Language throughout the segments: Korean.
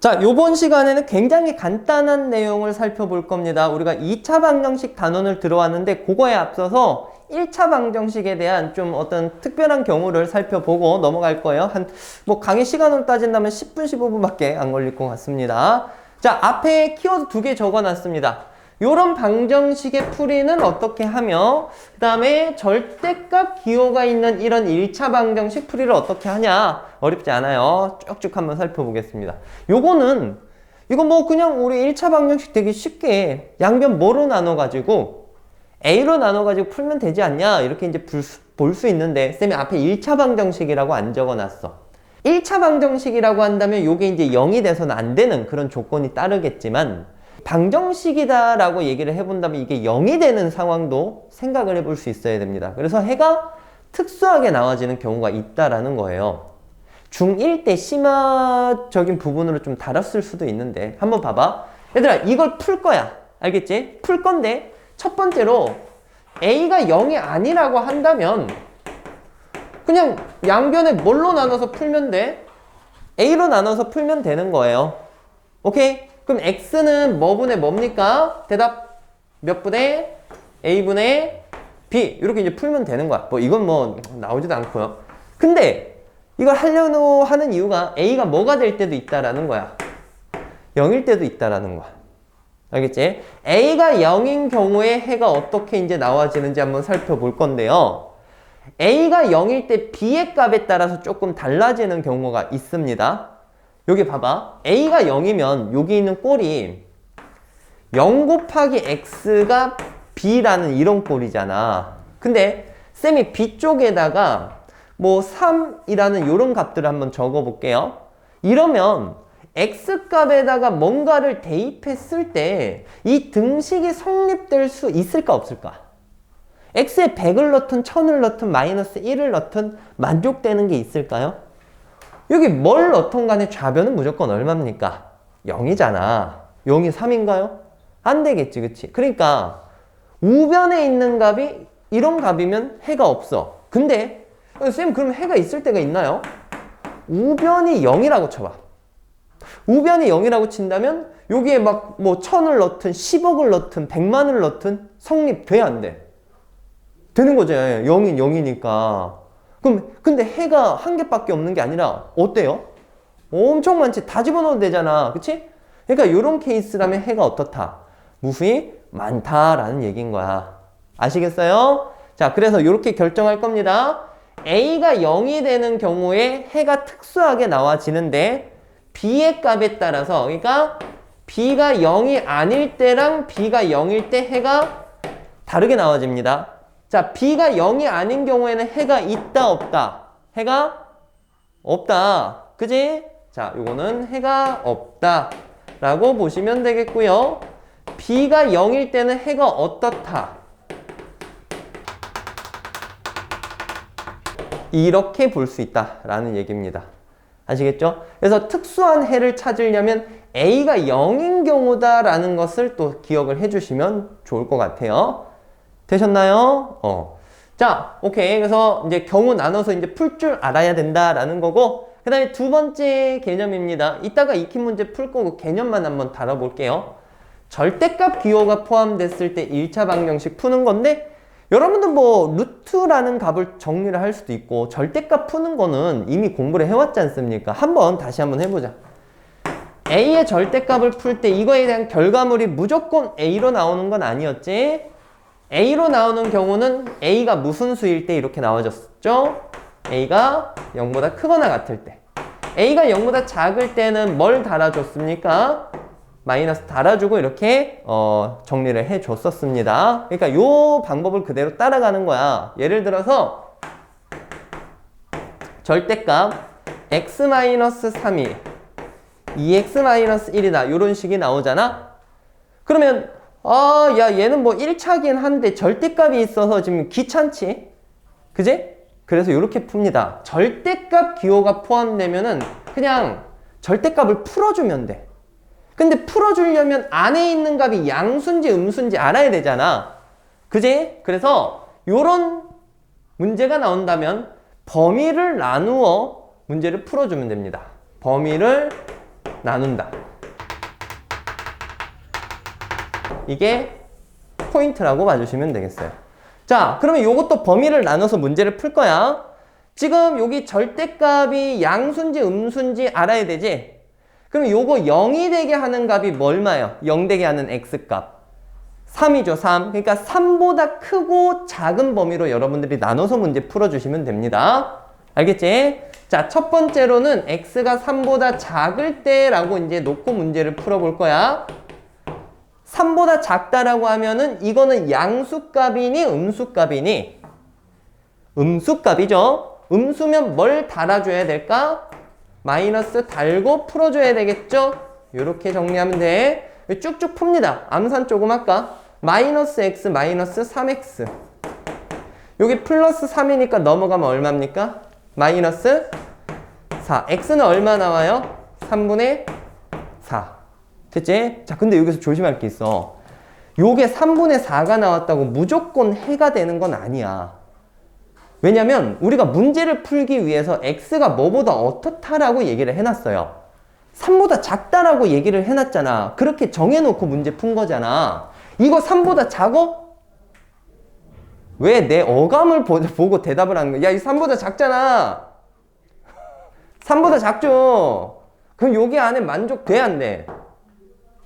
자, 요번 시간에는 굉장히 간단한 내용을 살펴볼 겁니다. 우리가 2차 방정식 단원을 들어왔는데 그거에 앞서서 1차 방정식에 대한 좀 어떤 특별한 경우를 살펴보고 넘어갈 거예요. 한, 뭐 강의 시간으로 따진다면 10분, 15분밖에 안 걸릴 것 같습니다. 자, 앞에 키워드 두 개 적어 놨습니다. 요런 방정식의 풀이는 어떻게 하며 그 다음에 절대값 기호가 있는 이런 1차 방정식 풀이를 어떻게 하냐? 어렵지 않아요. 쭉쭉 한번 살펴보겠습니다. 요거는 이거 뭐 그냥 우리 1차 방정식 되게 쉽게 양변 뭐로 나눠 가지고 A로 나눠 가지고 풀면 되지 않냐? 이렇게 이제 볼 수 있는데 쌤이 앞에 1차 방정식이라고 안 적어 놨어. 1차 방정식이라고 한다면 요게 이제 0이 돼서는 안 되는 그런 조건이 따르겠지만 방정식이다라고 얘기를 해본다면 이게 0이 되는 상황도 생각을 해볼 수 있어야 됩니다. 그래서 해가 특수하게 나와지는 경우가 있다라는 거예요. 중1 때 심화적인 부분으로 좀 다뤘을 수도 있는데 한번 봐봐. 얘들아 이걸 풀 거야. 알겠지? 풀 건데 첫 번째로 A가 0이 아니라고 한다면 그냥 양변에 뭘로 나눠서 풀면 돼? A로 나눠서 풀면 되는 거예요. 오케이? 그럼 x는 뭐분의 뭡니까? 대답 몇 분의 a분의 b 이렇게 이제 풀면 되는 거야. 뭐 이건 뭐 나오지도 않고요. 근데 이걸 하려고 하는 이유가 a가 뭐가 될 때도 있다라는 거야. 0일 때도 있다라는 거야. 알겠지? a가 0인 경우에 해가 어떻게 이제 나와지는지 한번 살펴볼 건데요. a가 0일 때 b의 값에 따라서 조금 달라지는 경우가 있습니다. 여기 봐봐. A가 0이면 여기 있는 꼴이 0 곱하기 X가 B라는 이런 꼴이잖아. 근데 쌤이 B 쪽에다가 뭐 3이라는 이런 값들을 한번 적어 볼게요. 이러면 X 값에다가 뭔가를 대입했을 때 이 등식이 성립될 수 있을까 없을까? X에 100을 넣든 1000을 넣든 마이너스 1을 넣든 만족되는 게 있을까요? 여기 뭘 넣던 간에 좌변은 무조건 얼마입니까? 0이잖아. 0이 3인가요? 안 되겠지, 그치? 그러니까 우변에 있는 값이 이런 값이면 해가 없어. 근데 쌤 그럼 해가 있을 때가 있나요? 우변이 0이라고 쳐봐. 우변이 0이라고 친다면 여기에 막 뭐 천을 넣든 10억을 넣든 100만을 넣든 성립돼 안 돼? 되는 거죠. 0인 0이니까. 그럼 근데 해가 한 개밖에 없는 게 아니라 어때요? 엄청 많지. 다 집어넣어도 되잖아. 그치? 그러니까 이런 케이스라면 해가 어떻다? 무수히 많다라는 얘기인 거야. 아시겠어요? 자, 그래서 이렇게 결정할 겁니다. A가 0이 되는 경우에 해가 특수하게 나와지는데 B의 값에 따라서 그러니까 B가 0이 아닐 때랑 B가 0일 때 해가 다르게 나와집니다. 자, B가 0이 아닌 경우에는 해가 있다, 없다? 해가 없다. 그지? 자, 요거는 해가 없다. 라고 보시면 되겠고요. B가 0일 때는 해가 어떻다? 이렇게 볼 수 있다라는 얘기입니다. 아시겠죠? 그래서 특수한 해를 찾으려면 A가 0인 경우다라는 것을 또 기억을 해주시면 좋을 것 같아요. 되셨나요? 어. 자, 오케이. 그래서 이제 경우 나눠서 이제 풀 줄 알아야 된다라는 거고, 그 다음에 두 번째 개념입니다. 이따가 익힌 문제 풀 거고 개념만 한번 다뤄볼게요. 절대값 기호가 포함됐을 때 1차 방정식 푸는 건데, 여러분들 뭐 루트라는 값을 정리를 할 수도 있고 절대값 푸는 거는 이미 공부를 해왔지 않습니까? 한번 다시 한번 해보자. A의 절대값을 풀 때 이거에 대한 결과물이 무조건 A로 나오는 건 아니었지? A로 나오는 경우는 A가 무슨 수일 때 이렇게 나와졌죠? A가 0보다 크거나 같을 때. A가 0보다 작을 때는 뭘 달아줬습니까? 마이너스 달아주고 이렇게 어, 정리를 해줬었습니다. 그러니까 이 방법을 그대로 따라가는 거야. 예를 들어서 절대값 x-3이 2x-1이다. 이런 식이 나오잖아. 그러면 아, 야, 얘는 뭐 1차긴 한데 절대값이 있어서 지금 귀찮지? 그지? 그래서 이렇게 풉니다. 절대값 기호가 포함되면은 그냥 절대값을 풀어주면 돼. 근데 풀어주려면 안에 있는 값이 양수인지 음수인지 알아야 되잖아. 그지? 그래서 요런 문제가 나온다면 범위를 나누어 문제를 풀어주면 됩니다. 범위를 나눈다. 이게 포인트라고 봐주시면 되겠어요. 자, 그러면 이것도 범위를 나눠서 문제를 풀 거야. 지금 여기 절대값이 양수인지 음수인지 알아야 되지? 그럼 요거 0이 되게 하는 값이 뭐 얼마예요? 0 되게 하는 x값. 3이죠, 3. 그러니까 3보다 크고 작은 범위로 여러분들이 나눠서 문제 풀어주시면 됩니다. 알겠지? 자, 첫 번째로는 x가 3보다 작을 때라고 이제 놓고 문제를 풀어볼 거야. 3보다 작다라고 하면은 이거는 양수값이니 음수값이니? 음수값이죠. 음수면 뭘 달아줘야 될까? 마이너스 달고 풀어줘야 되겠죠? 이렇게 정리하면 돼. 쭉쭉 풉니다. 암산 조금 할까? 마이너스 x 마이너스 3x 여기 플러스 3이니까 넘어가면 얼마입니까? 마이너스 4 x는 얼마 나와요? 3분의 4 됐지? 자 근데 여기서 조심할 게 있어 요게 3분의 4가 나왔다고 무조건 해가 되는 건 아니야 왜냐면 우리가 문제를 풀기 위해서 x가 뭐보다 어떻다라고 얘기를 해놨어요 3보다 작다라고 얘기를 해놨잖아. 그렇게 정해놓고 문제 푼 거잖아. 이거 3보다 작어? 왜 내 어감을 보, 보고 대답을 하는 거야? 야, 이 3보다 작잖아. 3보다 작죠? 그럼 여기 안에 만족돼, 안 돼?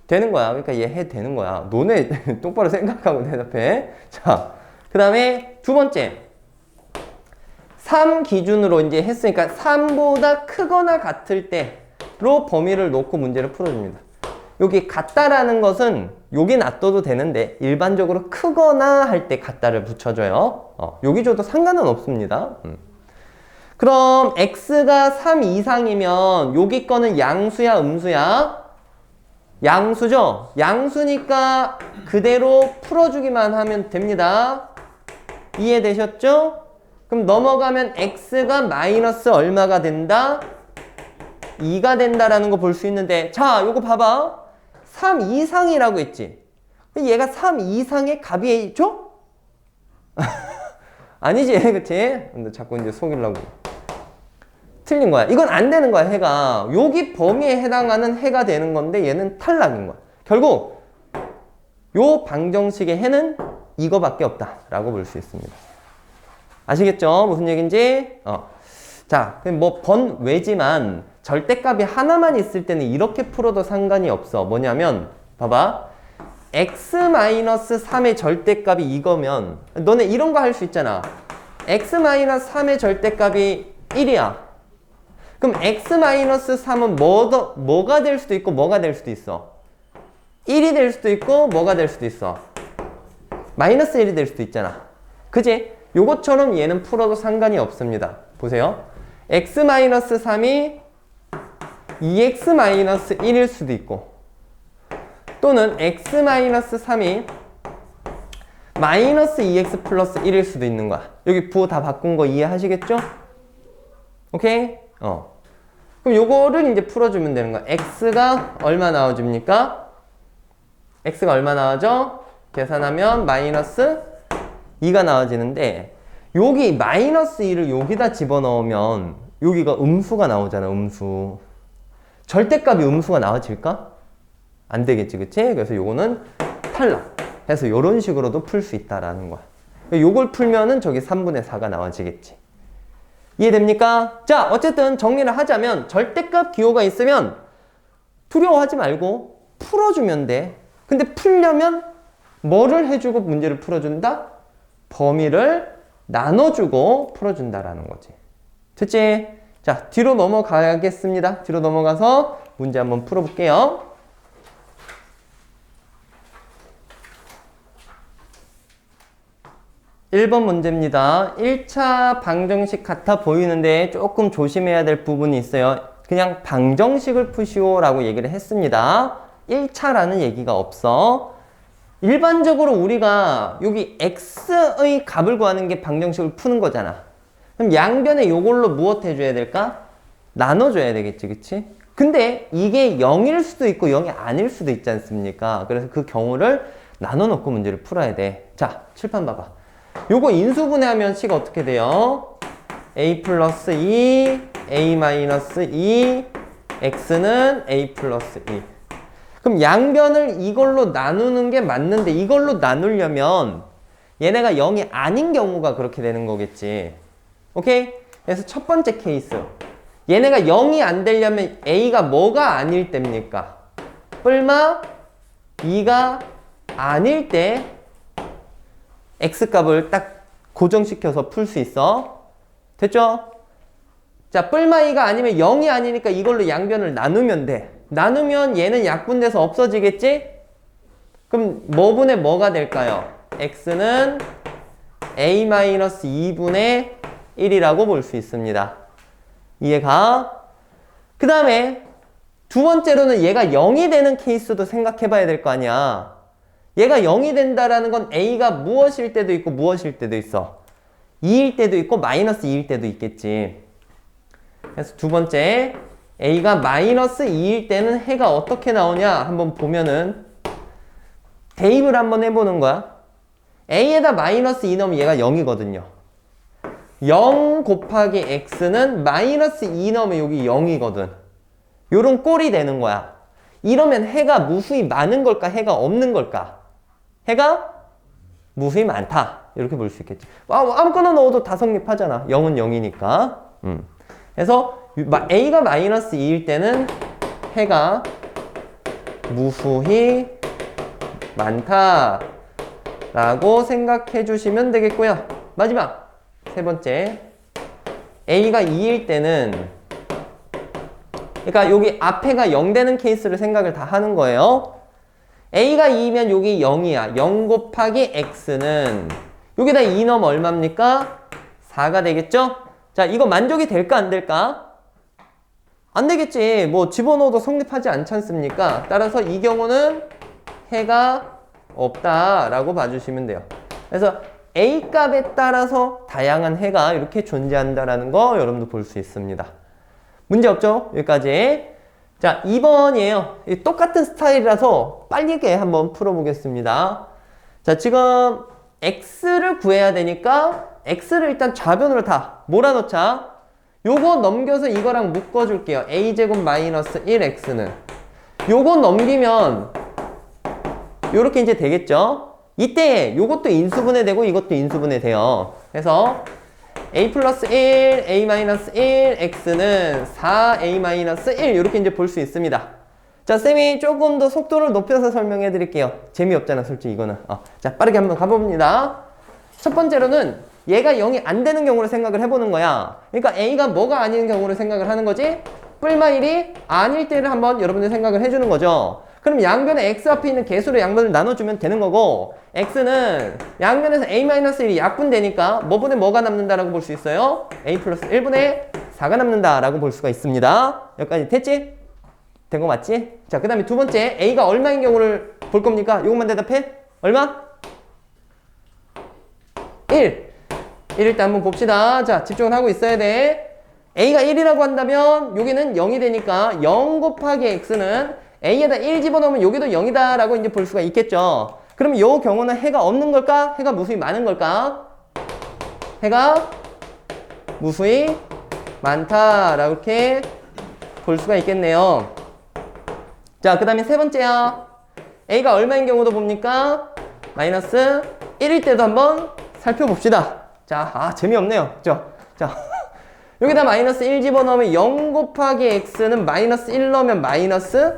되는 거야. 그러니까 얘 해 되는 거야. 너네 똑바로 생각하고 대답해. 자, 그 다음에 두 번째. 3 기준으로 이제 했으니까 3보다 크거나 같을 때로 범위를 놓고 문제를 풀어줍니다. 여기 같다라는 것은 여기 놔둬도 되는데 일반적으로 크거나 할 때 같다를 붙여줘요. 어, 여기 줘도 상관은 없습니다. 음. 그럼 x가 3 이상이면 여기 거는 양수야 음수야? 양수죠? 양수니까 그대로 풀어주기만 하면 됩니다. 이해되셨죠? 그럼 넘어가면 x가 마이너스 얼마가 된다? 2가 된다라는 거 볼 수 있는데 자 요거 봐봐 3 이상이라고 했지 얘가 3 이상의 값이 죠? 아니지 그치? 근데 자꾸 이제 속이려고 틀린 거야 이건 안 되는 거야 해가 여기 범위에 해당하는 해가 되는 건데 얘는 탈락인 거야 결국 요 방정식의 해는 이거밖에 없다 라고 볼 수 있습니다 아시겠죠? 무슨 얘기인지? 어. 자, 뭐 번 외지만 절대값이 하나만 있을 때는 이렇게 풀어도 상관이 없어. 뭐냐면 봐봐. x-3의 절대값이 이거면 너네 이런 거 할 수 있잖아. x-3의 절대값이 1이야. 그럼 x-3은 뭐, 뭐가 될 수도 있고 뭐가 될 수도 있어. 1이 될 수도 있고 뭐가 될 수도 있어. 마이너스 1이 될 수도 있잖아. 그지? 요것처럼 얘는 풀어도 상관이 없습니다. 보세요. x-3이 2x-1일 수도 있고 또는 x-3이 마이너스 2x 플러스 1일 수도 있는 거야. 여기 부호 다 바꾼 거 이해하시겠죠? 오케이? 어. 그럼 요거를 이제 풀어주면 되는 거야. x가 얼마 나와줍니까? x가 얼마 나와죠? 계산하면 마이너스 2가 나와지는데 여기 마이너스 2를 여기다 집어넣으면 여기가 음수가 나오잖아 음수 절대값이 음수가 나와질까? 안 되겠지 그치? 그래서 요거는 탈락 해서 요런 식으로도 풀 수 있다라는 거야 요걸 풀면은 저기 3분의 4가 나와지겠지 이해됩니까? 자 어쨌든 정리를 하자면 절대값 기호가 있으면 두려워하지 말고 풀어주면 돼 근데 풀려면 뭐를 해주고 문제를 풀어준다? 범위를 나눠주고 풀어준다라는 거지. 됐지? 자, 뒤로 넘어가겠습니다. 뒤로 넘어가서 문제 한번 풀어볼게요. 1번 문제입니다. 1차 방정식 같아 보이는데 조금 조심해야 될 부분이 있어요. 그냥 방정식을 푸시오 라고 얘기를 했습니다. 1차라는 얘기가 없어. 일반적으로 우리가 여기 x의 값을 구하는 게 방정식을 푸는 거잖아. 그럼 양변에 요걸로 무엇 해줘야 될까? 나눠줘야 되겠지, 그치? 근데 이게 0일 수도 있고 0이 아닐 수도 있지 않습니까? 그래서 그 경우를 나눠놓고 문제를 풀어야 돼. 자, 칠판 봐봐. 요거 인수분해하면 식가 어떻게 돼요? a 플러스 2, a 마이너스 2, x는 a 플러스 1. 그럼 양변을 이걸로 나누는 게 맞는데 이걸로 나누려면 얘네가 0이 아닌 경우가 그렇게 되는 거겠지. 오케이? 그래서 첫 번째 케이스. 얘네가 0이 안 되려면 a가 뭐가 아닐 때입니까? 뿔마 2가 아닐 때 x 값을 딱 고정시켜서 풀 수 있어. 됐죠? 자, 뿔마 2가 아니면 0이 아니니까 이걸로 양변을 나누면 돼. 나누면 얘는 약분돼서 없어지겠지? 그럼 뭐분의 뭐가 될까요? x는 a-2분의 1이라고 볼 수 있습니다. 이해가? 그 다음에 두 번째로는 얘가 0이 되는 케이스도 생각해 봐야 될 거 아니야. 얘가 0이 된다라는 건 a가 무엇일 때도 있고 무엇일 때도 있어. 2일 때도 있고 마이너스 2일 때도 있겠지. 그래서 두 번째 a가 마이너스 2일 때는 해가 어떻게 나오냐 한번 보면은 대입을 한번 해보는 거야. a에다 마이너스 2 넣으면 얘가 0이거든요. 0 곱하기 x는 마이너스 2 넣으면 여기 0이거든. 요런 꼴이 되는 거야. 이러면 해가 무수히 많은 걸까? 해가 없는 걸까? 해가 무수히 많다. 이렇게 볼 수 있겠지. 아, 아무거나 넣어도 다 성립하잖아. 0은 0이니까. 음. 그래서 a가 마이너스 2일 때는 해가 무수히 많다. 라고 생각해 주시면 되겠고요. 마지막 세 번째 a가 2일 때는 그러니까 여기 앞에가 0 되는 케이스를 생각을 다 하는 거예요. A가 2면 여기 0이야. 0 곱하기 x는 여기다 2 넣으면 얼마입니까? 4가 되겠죠? 자, 이거 만족이 될까 안 될까? 안 되겠지. 뭐 집어넣어도 성립하지 않지 않습니까? 따라서 이 경우는 해가 없다라고 봐주시면 돼요. 그래서 A 값에 따라서 다양한 해가 이렇게 존재한다라는 거 여러분도 볼 수 있습니다. 문제 없죠? 여기까지. 자, 2번이에요. 똑같은 스타일이라서 빠르게 한번 풀어보겠습니다. 자, 지금 x를 구해야 되니까 x를 일단 좌변으로 다 몰아넣자. 요거 넘겨서 이거랑 묶어줄게요. a제곱 마이너스 1x는. 요거 넘기면 요렇게 이제 되겠죠? 이때 요것도 인수분해 되고 이것도 인수분해 돼요. 그래서 a 플러스 1, a 마이너스 1, x는 4a 마이너스 1 이렇게 이제 볼 수 있습니다. 자, 쌤이 조금 더 속도를 높여서 설명해 드릴게요. 재미없잖아, 솔직히 이거는. 어, 자, 빠르게 한번 가봅니다. 첫 번째로는 얘가 0이 안 되는 경우를 생각을 해보는 거야. 그러니까 a가 뭐가 아닌 경우를 생각을 하는 거지? 뿔마 1이 아닐 때를 한번 여러분들 생각을 해주는 거죠. 그럼 양변에 x 앞에 있는 개수로 양변을 나눠주면 되는 거고 x는 양변에서 a-1이 약분되니까 뭐분의 뭐가 남는다라고 볼 수 있어요? a 플러스 1분의 4가 남는다라고 볼 수가 있습니다. 여기까지 됐지? 된 거 맞지? 자, 그 다음에 두 번째 a가 얼마인 경우를 볼 겁니까? 이것만 대답해. 얼마? 1. 1일 때 한번 봅시다. 자, 집중을 하고 있어야 돼. a가 1이라고 한다면 여기는 0이 되니까 0 곱하기 x는 a에다 1 집어넣으면 여기도 0이다 라고 이제 볼 수가 있겠죠. 그럼 이 경우는 해가 없는 걸까? 해가 무수히 많은 걸까? 해가 무수히 많다 라고 이렇게 볼 수가 있겠네요. 자, 그 다음에 세 번째야. a가 얼마인 경우도 봅니까? 마이너스 1일 때도 한번 살펴봅시다. 자, 아, 재미없네요. 그죠? 자, 여기다 마이너스 1 집어넣으면 0 곱하기 x는 마이너스 1 넣으면 마이너스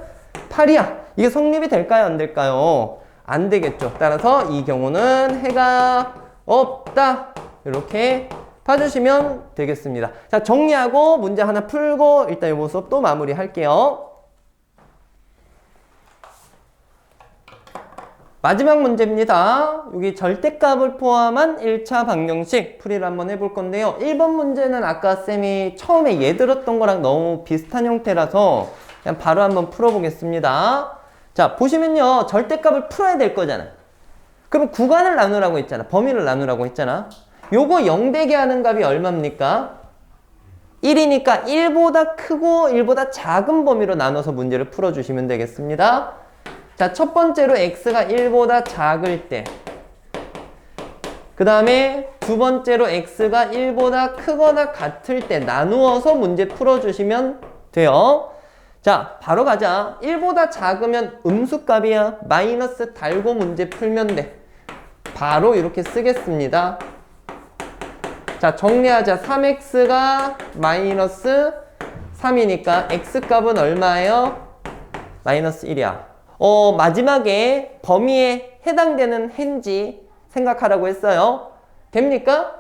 8이야. 이게 성립이 될까요? 안 될까요? 안 되겠죠. 따라서 이 경우는 해가 없다. 이렇게 봐주시면 되겠습니다. 자, 정리하고 문제 하나 풀고 일단 이 모습 또 마무리 할게요. 마지막 문제입니다. 여기 절대값을 포함한 1차 방정식 풀이를 한번 해볼 건데요. 1번 문제는 아까 쌤이 처음에 예 들었던 거랑 너무 비슷한 형태라서 그냥 바로 한번 풀어보겠습니다. 자, 보시면요. 절대값을 풀어야 될 거잖아. 그럼 구간을 나누라고 했잖아. 범위를 나누라고 했잖아. 요거 0 되게 하는 값이 얼마입니까? 1이니까 1보다 크고 1보다 작은 범위로 나눠서 문제를 풀어주시면 되겠습니다. 자, 첫 번째로 x가 1보다 작을 때. 그 다음에 두 번째로 x가 1보다 크거나 같을 때 나누어서 문제 풀어주시면 돼요. 자, 바로 가자. 1보다 작으면 음수값이야. 마이너스 달고 문제 풀면 돼. 바로 이렇게 쓰겠습니다. 자, 정리하자. 3x가 마이너스 3이니까 x값은 얼마예요? 마이너스 1이야. 어, 마지막에 범위에 해당되는 해인지 생각하라고 했어요. 됩니까?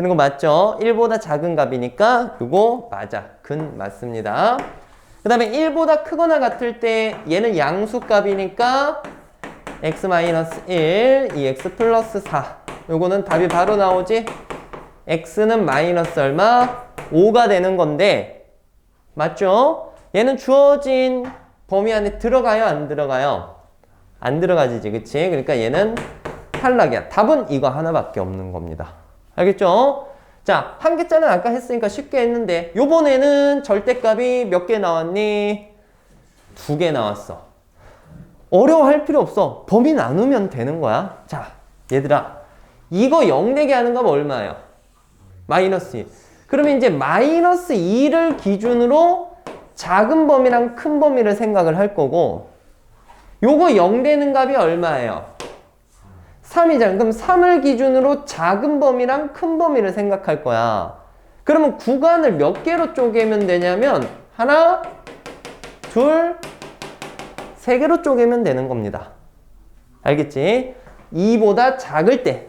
되는 거 맞죠? 1보다 작은 값이니까 이거 맞아. 근 맞습니다. 그 다음에 1보다 크거나 같을 때 얘는 양수값이니까 x-1, 이 x 플러스 4. 요거는 답이 바로 나오지? x는 마이너스 얼마? 5가 되는 건데 맞죠? 얘는 주어진 범위 안에 들어가요? 안 들어가요? 안 들어가지지 그치? 그러니까 얘는 탈락이야. 답은 이거 하나밖에 없는 겁니다. 알겠죠? 자, 한 개짜리는 아까 했으니까 쉽게 했는데 요번에는 절대값이 몇 개 나왔니? 두 개 나왔어. 어려워할 필요 없어. 범위 나누면 되는 거야. 자, 얘들아. 이거 0 내게 하는 건 얼마예요? 마이너스 2. 그러면 이제 마이너스 2를 기준으로 작은 범위랑 큰 범위를 생각을 할 거고 요거 0 되는 값이 얼마예요? 3이잖아. 그럼 3을 기준으로 작은 범위랑 큰 범위를 생각할 거야. 그러면 구간을 몇 개로 쪼개면 되냐면 하나, 둘, 세 개로 쪼개면 되는 겁니다. 알겠지? 2보다 작을 때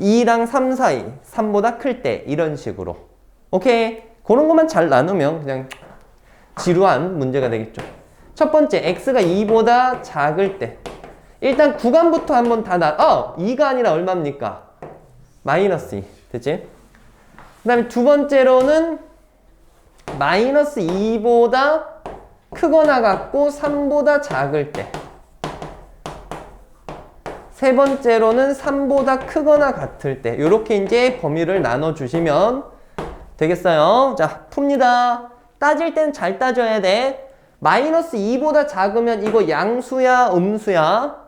2랑 3 사이, 3보다 클 때 이런 식으로. 오케이. 그런 것만 잘 나누면 그냥 지루한 문제가 되겠죠. 첫 번째, x가 2보다 작을 때. 일단 구간부터 한번 다 나, 어! 2가 아니라 얼마입니까? 마이너스 2. 됐지? 그 다음에 두 번째로는 마이너스 2보다 크거나 같고 3보다 작을 때. 세 번째로는 3보다 크거나 같을 때. 이렇게 이제 범위를 나눠주시면 되겠어요. 자, 풉니다. 따질 땐 잘 따져야 돼. 마이너스 2보다 작으면 이거 양수야, 음수야?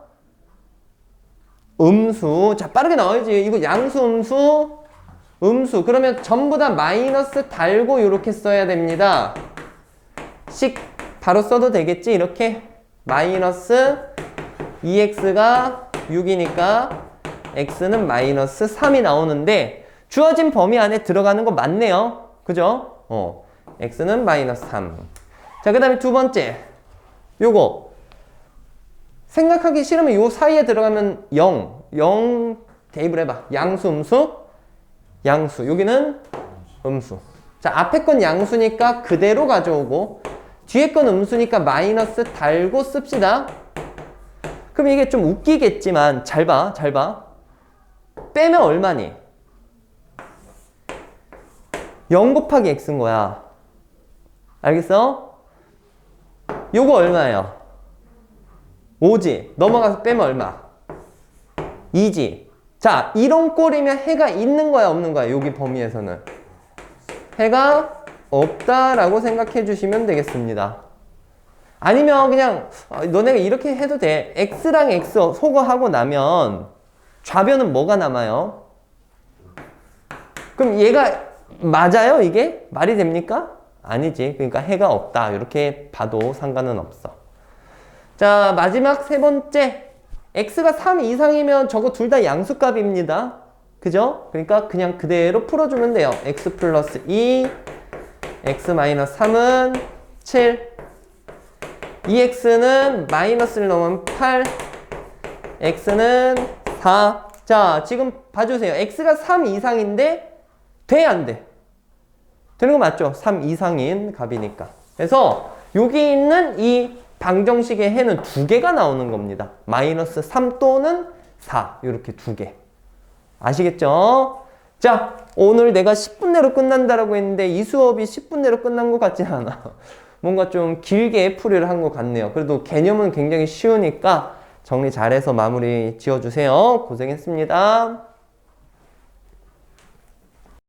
음수. 자, 빠르게 나와야지. 이거 양수, 음수, 음수. 그러면 전부 다 마이너스 달고 이렇게 써야 됩니다. 식 바로 써도 되겠지? 이렇게. 마이너스 2x가 6이니까 x는 마이너스 3이 나오는데 주어진 범위 안에 들어가는 거 맞네요. 그죠? 어. x는 마이너스 3. 자, 그 다음에 두 번째. 요거. 생각하기 싫으면 요 사이에 들어가면 0. 0 대입을 해봐. 양수, 음수? 양수. 여기는 음수. 자, 앞에 건 양수니까 그대로 가져오고, 뒤에 건 음수니까 마이너스 달고 씁시다. 그럼 이게 좀 웃기겠지만, 잘 봐, 잘 봐. 빼면 얼마니? 0 곱하기 x인 거야. 알겠어? 요거 얼마예요? 5지. 넘어가서 빼면 얼마? 2지. 자, 이런 꼴이면 해가 있는 거야, 없는 거야? 여기 범위에서는. 해가 없다라고 생각해 주시면 되겠습니다. 아니면 그냥 어, 너네가 이렇게 해도 돼. x랑 x 소거하고 나면 좌변은 뭐가 남아요? 그럼 얘가 맞아요, 이게? 말이 됩니까? 아니지. 그러니까 해가 없다. 이렇게 봐도 상관은 없어. 자, 마지막 세 번째. x가 3 이상이면 저거 둘 다 양수값입니다. 그죠? 그러니까 그냥 그대로 풀어주면 돼요. x 플러스 2, x 마이너스 3은 7. 2x는 마이너스를 넣으면 8, x는 4. 자, 지금 봐주세요. x가 3 이상인데 돼, 안 돼? 되는 거 맞죠? 3 이상인 값이니까. 그래서 여기 있는 이 방정식의 해는 두 개가 나오는 겁니다. 마이너스 3 또는 4 이렇게 두 개. 아시겠죠? 자, 오늘 내가 10분 내로 끝난다라고 했는데 이 수업이 10분 내로 끝난 것 같지 않아. 뭔가 좀 길게 풀이를 한 것 같네요. 그래도 개념은 굉장히 쉬우니까 정리 잘해서 마무리 지어주세요. 고생했습니다.